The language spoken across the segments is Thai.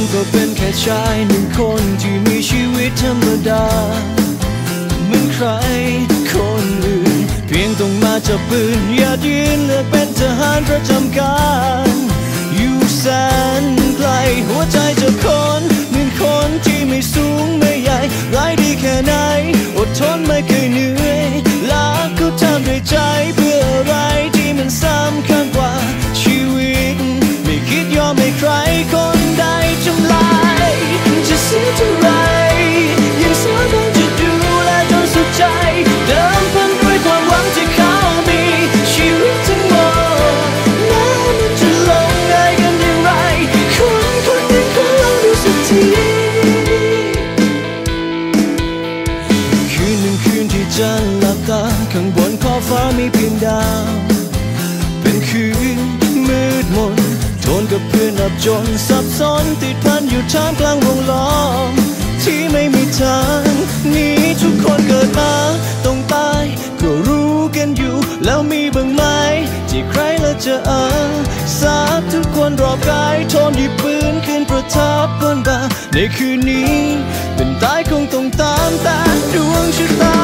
นก็เป็นแค่ชายหนึ่งคนที่มีชีวิตธรรมดาเหมือนใครคนอื่น เพียงต้องมาจับปืน อย่ายืนเลือกเป็นทหารประจำการอยู่แสน จันทร์หลับตาข้างบนขอบฟ้ามีเพียงดาว เป็นคืนมืดมนทนกับเพื่อนอับจนสับสนติดพันอยู่ท่ามกลางวงล้อม ที่ไม่มีทางหนี้ทุกคนเกิดมาต้องตายก็รู้กันอยู่ แล้วมีบ้างไหมที่ใครละจะเออสาทุกคนรอบกายทนหยิบปืนขึ้นประทับบนบ่าในคืนนี้ เป็นตายคงต้องตามแต่ดวงชะตา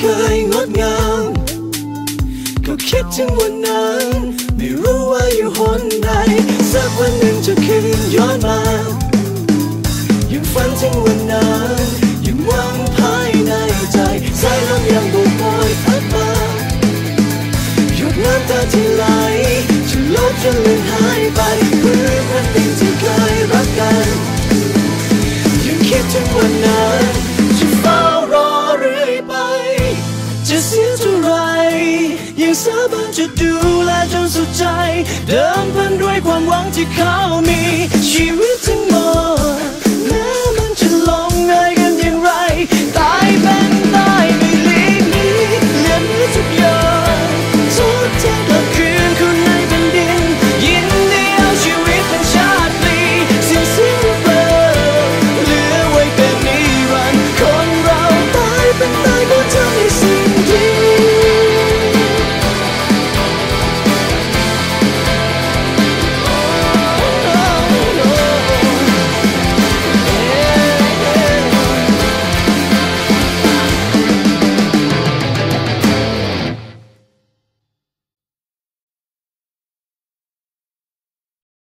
เคยงดงาม ก็คิดถึงวัน สาบานจะดูแลจนสุดใจ เดิมพันด้วยความหวังที่เขามีชีวิตทั้ง